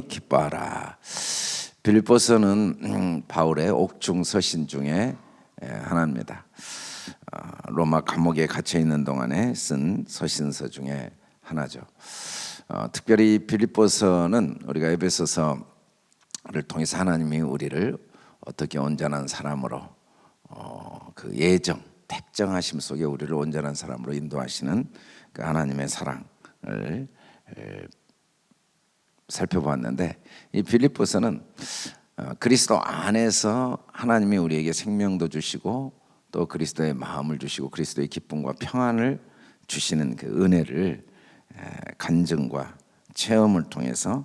기뻐하라. 빌립보서는 음, 바울의 옥중 서신 중에 에, 하나입니다. 어, 로마 감옥에 갇혀 있는 동안에 쓴 서신서 중에 하나죠. 어, 특별히 빌립보서는 우리가 에베소서를 통해서 하나님이 우리를 어떻게 온전한 사람으로 어, 그 예정 택정하심 속에 우리를 온전한 사람으로 인도하시는 그 하나님의 사랑을 에, 살펴보았는데 이 빌립보서는 어, 그리스도 안에서 하나님이 우리에게 생명도 주시고 또 그리스도의 마음을 주시고 그리스도의 기쁨과 평안을 주시는 그 은혜를 에, 간증과 체험을 통해서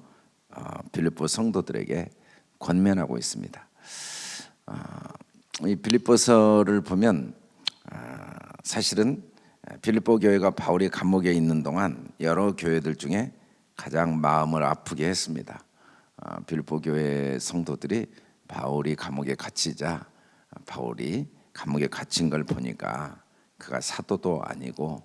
어, 빌립보 성도들에게 권면하고 있습니다. 어, 이 빌립보서를 보면 아, 사실은 빌립보 교회가 바울이 감옥에 있는 동안 여러 교회들 중에 가장 마음을 아프게 했습니다. 아, 빌립보 교회 성도들이 바울이 감옥에 갇히자 바울이 감옥에 갇힌 걸 보니까 그가 사도도 아니고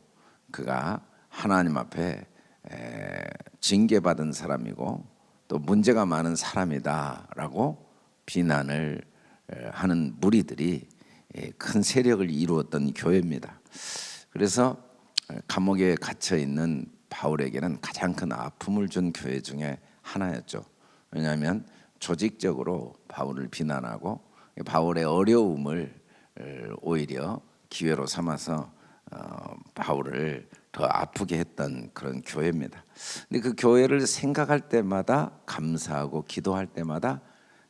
그가 하나님 앞에 에, 징계받은 사람이고 또 문제가 많은 사람이다라고 비난을 에, 하는 무리들이 에, 큰 세력을 이루었던 교회입니다. 그래서 감옥에 갇혀 있는 바울에게는 가장 큰 아픔을 준 교회 중에 하나였죠. 왜냐하면 조직적으로 바울을 비난하고 바울의 어려움을 오히려 기회로 삼아서 어, 바울을 더 아프게 했던 그런 교회입니다. 근데 그 교회를 생각할 때마다 감사하고 기도할 때마다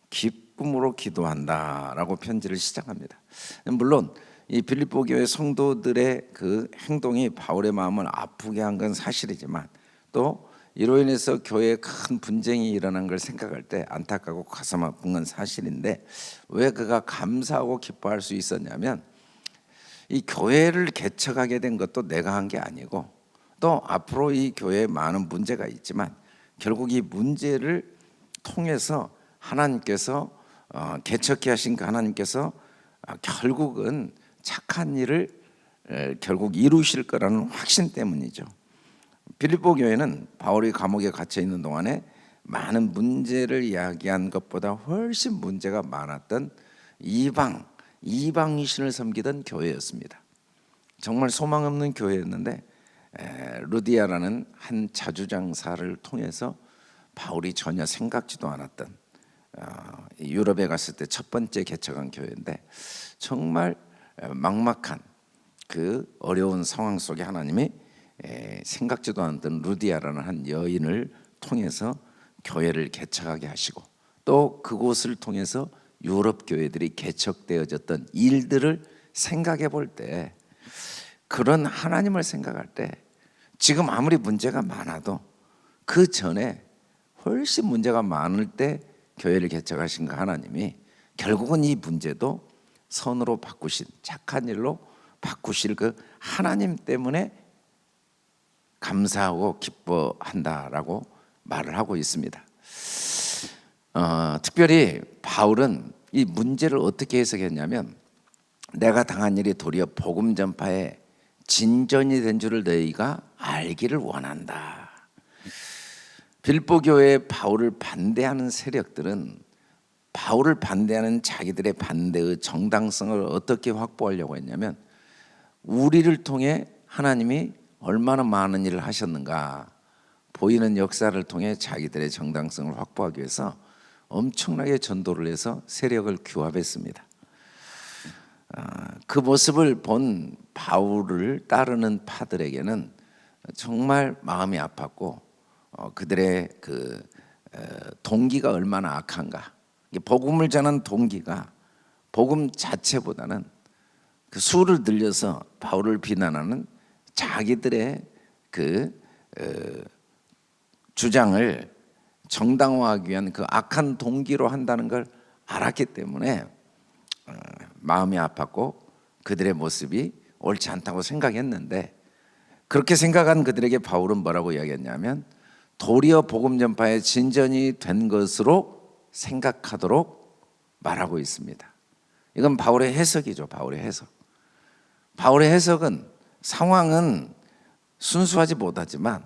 기쁨으로 기도한다라고 편지를 시작합니다. 물론 이 빌립보 교회 성도들의 그 행동이 바울의 마음을 아프게 한 건 사실이지만 또 이로 인해서 교회에 큰 분쟁이 일어난 걸 생각할 때 안타깝고 가슴 아픈 건 사실인데 왜 그가 감사하고 기뻐할 수 있었냐면 이 교회를 개척하게 된 것도 내가 한 게 아니고 또 앞으로 이 교회에 많은 문제가 있지만 결국 이 문제를 통해서 하나님께서 어, 개척해 하신 그 하나님께서 어, 결국은 착한 일을 결국 이루실 거라는 확신 때문이죠. 빌립보 교회는 바울이 감옥에 갇혀 있는 동안에 많은 문제를 이야기한 것보다 훨씬 문제가 많았던 이방 이방신을 섬기던 교회였습니다. 정말 소망 없는 교회였는데 루디아라는 한 자주장사를 통해서 바울이 전혀 생각지도 않았던 어, 유럽에 갔을 때 첫 번째 개척한 교회인데 정말 막막한 그 어려운 상황 속에 하나님이 생각지도 않던 루디아라는 한 여인을 통해서 교회를 개척하게 하시고 또 그곳을 통해서 유럽 교회들이 개척되어졌던 일들을 생각해 볼 때 그런 하나님을 생각할 때 지금 아무리 문제가 많아도 그 전에 훨씬 문제가 많을 때 교회를 개척하신 그 하나님이 결국은 이 문제도 선으로 바꾸신 착한 일로 바꾸실 그 하나님 때문에 감사하고 기뻐한다라고 말을 하고 있습니다. 어, 특별히 바울은 이 문제를 어떻게 해석했냐면 내가 당한 일이 도리어 복음 전파에 진전이 된 줄을 너희가 알기를 원한다. 빌보 교회 바울을 반대하는 세력들은 바울을 반대하는 자기들의 반대의 정당성을 어떻게 확보하려고 했냐면 우리를 통해 하나님이 얼마나 많은 일을 하셨는가 보이는 역사를 통해 자기들의 정당성을 확보하기 위해서 엄청나게 전도를 해서 세력을 규합했습니다. 아, 그 모습을 본 바울을 따르는 파들에게는 정말 마음이 아팠고 어, 그들의 그 동기가 얼마나 악한가 복음을 전한 동기가 복음 자체보다는 그 수를 들려서 바울을 비난하는 자기들의 그 어, 주장을 정당화하기 위한 그 악한 동기로 한다는 걸 알았기 때문에 어, 마음이 아팠고 그들의 모습이 옳지 않다고 생각했는데 그렇게 생각한 그들에게 바울은 뭐라고 이야기했냐면 도리어 복음 전파에 진전이 된 것으로 생각하도록 말하고 있습니다. 이건 바울의 해석이죠. 바울의 해석. 바울의 해석은 상황은 순수하지 못하지만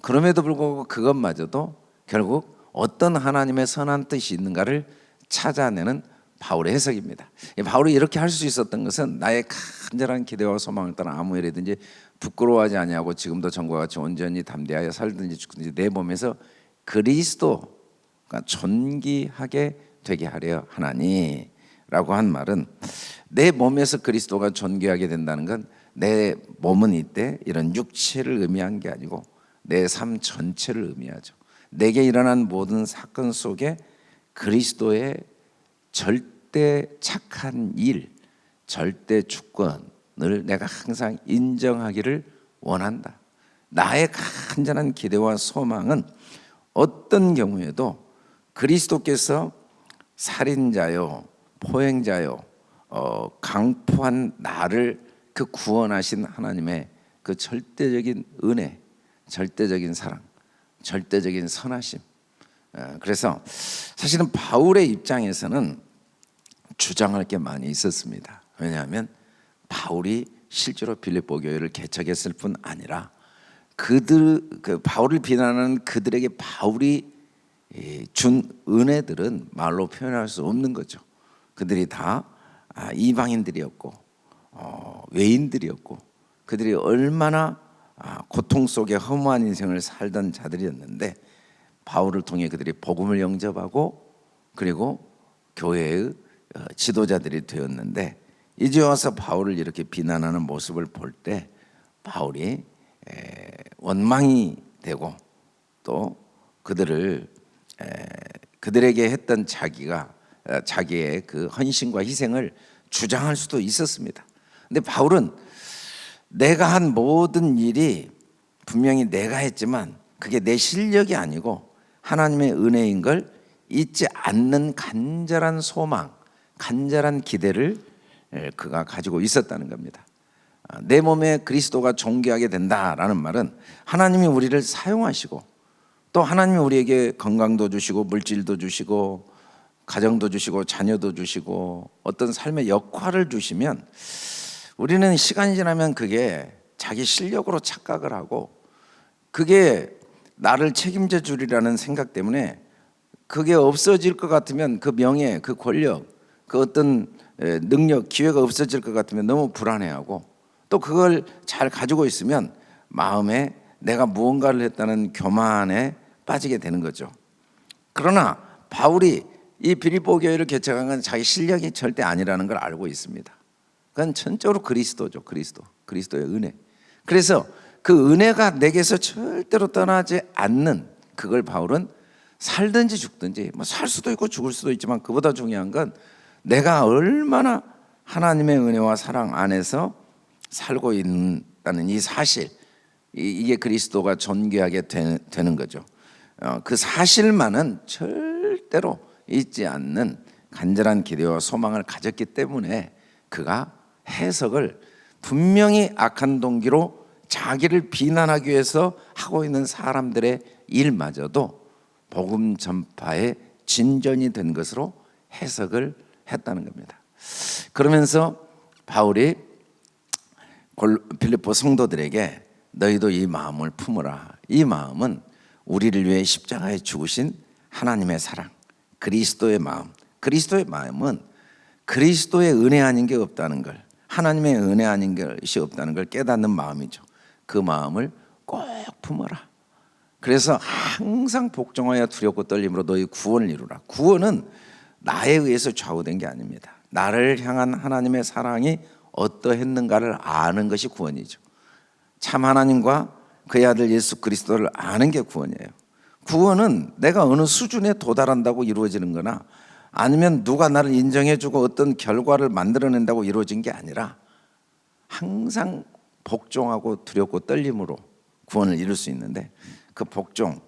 그럼에도 불구하고 그것마저도 결국 어떤 하나님의 선한 뜻이 있는가를 찾아내는 바울의 해석입니다. 이 바울이 이렇게 할 수 있었던 것은 나의 간절한 기대와 소망을 따라 아무 일이든지 부끄러워하지 아니하고 지금도 전과 같이 온전히 담대하여 살든지 죽든지 내 몸에서 그리스도 가 존귀하게 되게 하려 하나니라고 한 말은 내 몸에서 그리스도가 존귀하게 된다는 건 내 몸은 이때 이런 육체를 의미한 게 아니고 내 삶 전체를 의미하죠. 내게 일어난 모든 사건 속에 그리스도의 절대 착한 일, 절대 주권을 내가 항상 인정하기를 원한다. 나의 간절한 기대와 소망은 어떤 경우에도 그리스도께서 살인자요, 포행자요, 어, 강포한 나를 그 구원하신 하나님의 그 절대적인 은혜, 절대적인 사랑, 절대적인 선하심. 어, 그래서 사실은 바울의 입장에서는 주장할 게 많이 있었습니다. 왜냐하면 바울이 실제로 빌립보 교회를 개척했을 뿐 아니라 그들 그 바울을 비난하는 그들에게 바울이 이, 준 은혜들은 말로 표현할 수 없는 거죠. 그들이 다 아, 이방인들이었고 어, 외인들이었고 그들이 얼마나 아, 고통 속에 허무한 인생을 살던 자들이었는데 바울을 통해 그들이 복음을 영접하고 그리고 교회의 어, 지도자들이 되었는데 이제 와서 바울을 이렇게 비난하는 모습을 볼 때 바울이 에, 원망이 되고 또 그들을 에, 그들에게 했던 자기가 어, 자기의 그 헌신과 희생을 주장할 수도 있었습니다. 근데 바울은 내가 한 모든 일이 분명히 내가 했지만 그게 내 실력이 아니고 하나님의 은혜인 걸 잊지 않는 간절한 소망, 간절한 기대를 그가 가지고 있었다는 겁니다. 아, 내 몸에 그리스도가 존귀하게 된다라는 말은 하나님이 우리를 사용하시고 또 하나님이 우리에게 건강도 주시고 물질도 주시고 가정도 주시고 자녀도 주시고 어떤 삶의 역할을 주시면 우리는 시간이 지나면 그게 자기 실력으로 착각을 하고 그게 나를 책임져 주리라는 생각 때문에 그게 없어질 것 같으면 그 명예, 그 권력, 그 어떤 능력, 기회가 없어질 것 같으면 너무 불안해하고 또 그걸 잘 가지고 있으면 마음에 내가 무언가를 했다는 교만에 빠지게 되는 거죠. 그러나 바울이 이 빌립보 교회를 개척한 건 자기 실력이 절대 아니라는 걸 알고 있습니다. 그건 전적으로 그리스도죠. 그리스도. 그리스도의 은혜. 그래서 그 은혜가 내게서 절대로 떠나지 않는 그걸 바울은 살든지 죽든지 뭐 살 수도 있고 죽을 수도 있지만 그보다 중요한 건 내가 얼마나 하나님의 은혜와 사랑 안에서 살고 있다는 이 사실 이게 그리스도가 존귀하게 되는 거죠. 어, 그 사실만은 절대로 잊지 않는 간절한 기대와 소망을 가졌기 때문에 그가 해석을 분명히 악한 동기로 자기를 비난하기 위해서 하고 있는 사람들의 일마저도 복음 전파의 진전이 된 것으로 해석을 했다는 겁니다. 그러면서 바울이 빌립보 성도들에게 너희도 이 마음을 품으라. 이 마음은 우리를 위해 십자가에 죽으신 하나님의 사랑, 그리스도의 마음. 그리스도의 마음은 그리스도의 은혜 아닌 게 없다는 걸 하나님의 은혜 아닌 것이 없다는 걸 깨닫는 마음이죠. 그 마음을 꼭 품어라. 그래서 항상 복종하여 두렵고 떨림으로 너희 구원을 이루라. 구원은 나에 의해서 좌우된 게 아닙니다. 나를 향한 하나님의 사랑이 어떠했는가를 아는 것이 구원이죠. 참 하나님과 그의 아들 예수 그리스도를 아는 게 구원이에요. 구원은 내가 어느 수준에 도달한다고 이루어지는 거나 아니면 누가 나를 인정해주고 어떤 결과를 만들어낸다고 이루어진 게 아니라 항상 복종하고 두렵고 떨림으로 구원을 이룰 수 있는데 그 복종,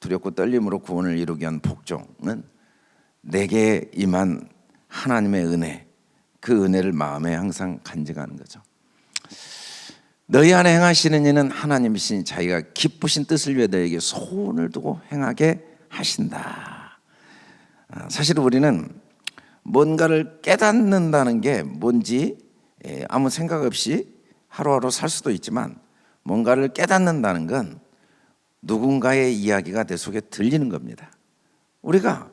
두렵고 떨림으로 구원을 이루기 위한 복종은 내게 임한 하나님의 은혜, 그 은혜를 마음에 항상 간직하는 거죠. 너희 안에 행하시는 이는 하나님이신 자기가 기쁘신 뜻을 위해 너에게 소원을 두고 행하게 하신다. 아, 사실 우리는 뭔가를 깨닫는다는 게 뭔지 예, 아무 생각 없이 하루하루 살 수도 있지만 뭔가를 깨닫는다는 건 누군가의 이야기가 내 속에 들리는 겁니다. 우리가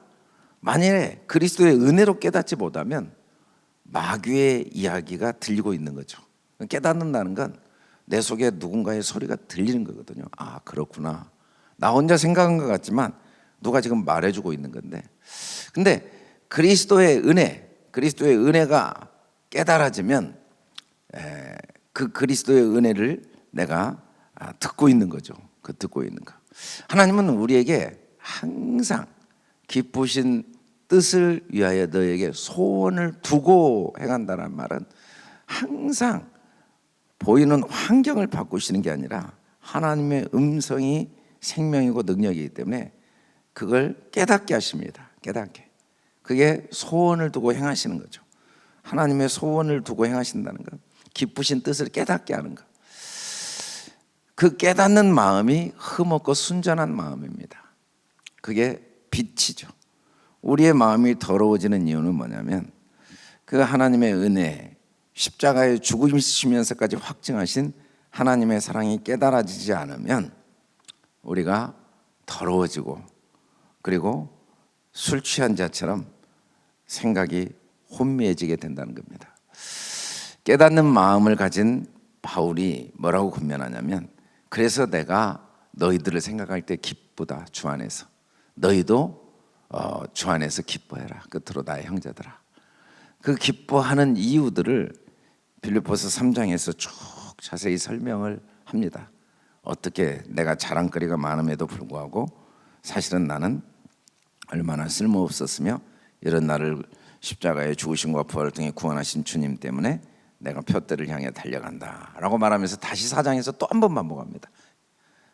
만일에 그리스도의 은혜로 깨닫지 못하면 마귀의 이야기가 들리고 있는 거죠. 깨닫는다는 건 내 속에 누군가의 소리가 들리는 거거든요. 아, 그렇구나. 나 혼자 생각한 것 같지만 누가 지금 말해주고 있는 건데. 근데 그리스도의 은혜, 그리스도의 은혜가 깨달아지면 에, 그 그리스도의 은혜를 내가 아, 듣고 있는 거죠. 그 듣고 있는 거. 하나님은 우리에게 항상 기쁘신 뜻을 위하여 너에게 소원을 두고 행한다는 말은 항상 보이는 환경을 바꾸시는 게 아니라 하나님의 음성이 생명이고 능력이기 때문에 그걸 깨닫게 하십니다. 깨닫게. 그게 소원을 두고 행하시는 거죠. 하나님의 소원을 두고 행하신다는 것. 기쁘신 뜻을 깨닫게 하는 것. 그 깨닫는 마음이 흠없고 순전한 마음입니다. 그게 빛이죠. 우리의 마음이 더러워지는 이유는 뭐냐면 그 하나님의 은혜, 십자가에 죽으시면서까지 확증하신 하나님의 사랑이 깨달아지지 않으면 우리가 더러워지고 그리고 술 취한 자처럼 생각이 혼미해지게 된다는 겁니다. 깨닫는 마음을 가진 바울이 뭐라고 권면하냐면 그래서 내가 너희들을 생각할 때 기쁘다 주 안에서. 너희도 어, 주 안에서 기뻐해라. 끝으로 나의 형제들아 그 기뻐하는 이유들을 빌립보서 3장에서 쭉 자세히 설명을 합니다. 어떻게 내가 자랑거리가 많음에도 불구하고 사실은 나는 얼마나 쓸모없었으며 이런 나를 십자가의 죽으심과 부활을 통해 구원하신 주님 때문에 내가 표대를 향해 달려간다라고 말하면서 다시 사장에서 또 한 번 반복합니다.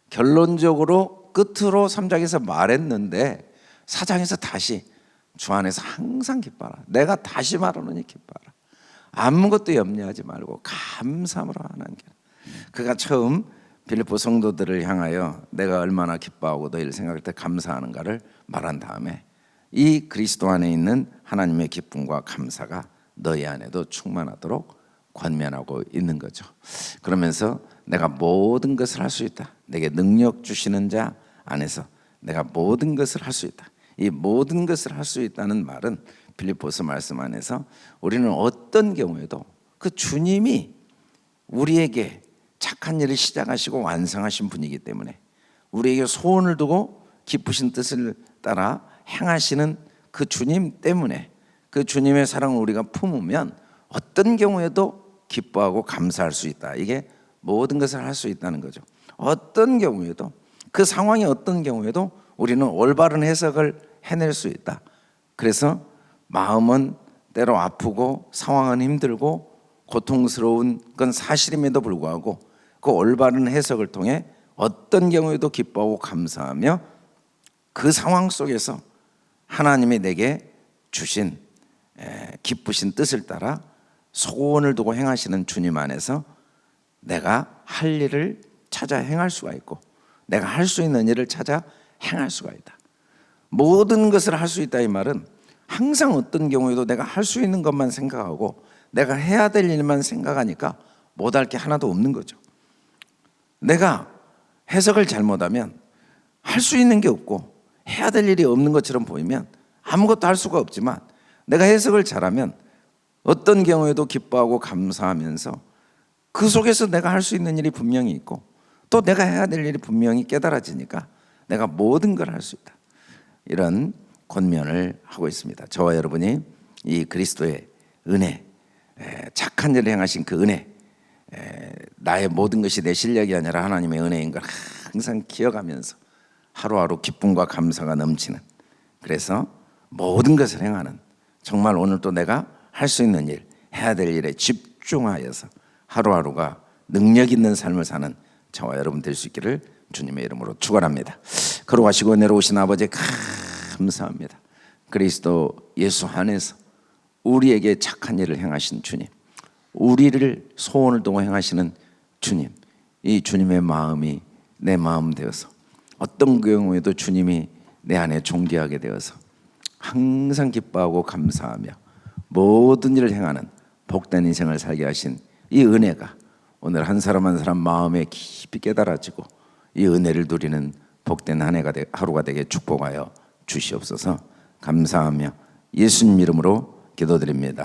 결론적으로 끝으로 3장에서 말했는데 사장에서 다시 주 안에서 항상 기뻐라. 내가 다시 말하노니 기뻐라. 아무것도 염려하지 말고 감사함으로 하나님께. 그가 처음 빌립보 성도들을 향하여 내가 얼마나 기뻐하고 너희를 생각할 때 감사하는가를 말한 다음에 이 그리스도 안에 있는 하나님의 기쁨과 감사가 너희 안에도 충만하도록 권면하고 있는 거죠. 그러면서 내가 모든 것을 할 수 있다. 내게 능력 주시는 자 안에서 내가 모든 것을 할 수 있다. 이 모든 것을 할 수 있다는 말은 빌립보서 말씀 안에서 우리는 어떤 경우에도 그 주님이 우리에게 착한 일을 시작하시고 완성하신 분이기 때문에 우리에게 소원을 두고 기쁘신 뜻을 따라 행하시는 그 주님 때문에 그 주님의 사랑을 우리가 품으면 어떤 경우에도 기뻐하고 감사할 수 있다. 이게 모든 것을 할 수 있다는 거죠. 어떤 경우에도 그 상황이 어떤 경우에도 우리는 올바른 해석을 해낼 수 있다. 그래서 마음은 때로 아프고 상황은 힘들고 고통스러운 건 사실임에도 불구하고 그 올바른 해석을 통해 어떤 경우에도 기뻐하고 감사하며 그 상황 속에서 하나님이 내게 주신 기쁘신 뜻을 따라 소원을 두고 행하시는 주님 안에서 내가 할 일을 찾아 행할 수가 있고 내가 할 수 있는 일을 찾아 행할 수가 있다. 모든 것을 할 수 있다 이 말은 항상 어떤 경우에도 내가 할 수 있는 것만 생각하고 내가 해야 될 일만 생각하니까 못할 게 하나도 없는 거죠. 내가 해석을 잘못하면 할 수 있는 게 없고 해야 될 일이 없는 것처럼 보이면 아무것도 할 수가 없지만 내가 해석을 잘하면 어떤 경우에도 기뻐하고 감사하면서 그 속에서 내가 할 수 있는 일이 분명히 있고 또 내가 해야 될 일이 분명히 깨달아지니까 내가 모든 걸 할 수 있다. 이런 권면을 하고 있습니다. 저와 여러분이 이 그리스도의 은혜, 착한 일을 행하신 그 은혜, 나의 모든 것이 내 실력이 아니라 하나님의 은혜인 걸 항상 기억하면서 하루하루 기쁨과 감사가 넘치는 그래서 모든 것을 행하는 정말 오늘 또 내가 할 수 있는 일, 해야 될 일에 집중하여서 하루하루가 능력 있는 삶을 사는 저와 여러분 될 수 있기를 주님의 이름으로 축원합니다. 걸어가시고 내려오신 아버지 감사합니다. 그리스도 예수 안에서 우리에게 착한 일을 행하신 주님, 우리를 소원을 두고 행하시는 주님, 이 주님의 마음이 내 마음 되어서 어떤 경우에도 주님이 내 안에 존귀하게 되어서 항상 기뻐하고 감사하며 모든 일을 행하는 복된 인생을 살게 하신 이 은혜가 오늘 한 사람 한 사람 마음에 깊이 깨달아지고 이 은혜를 누리는 복된 한 해가 되, 하루가 되게 축복하여 주시옵소서 감사하며 예수님 이름으로 기도드립니다.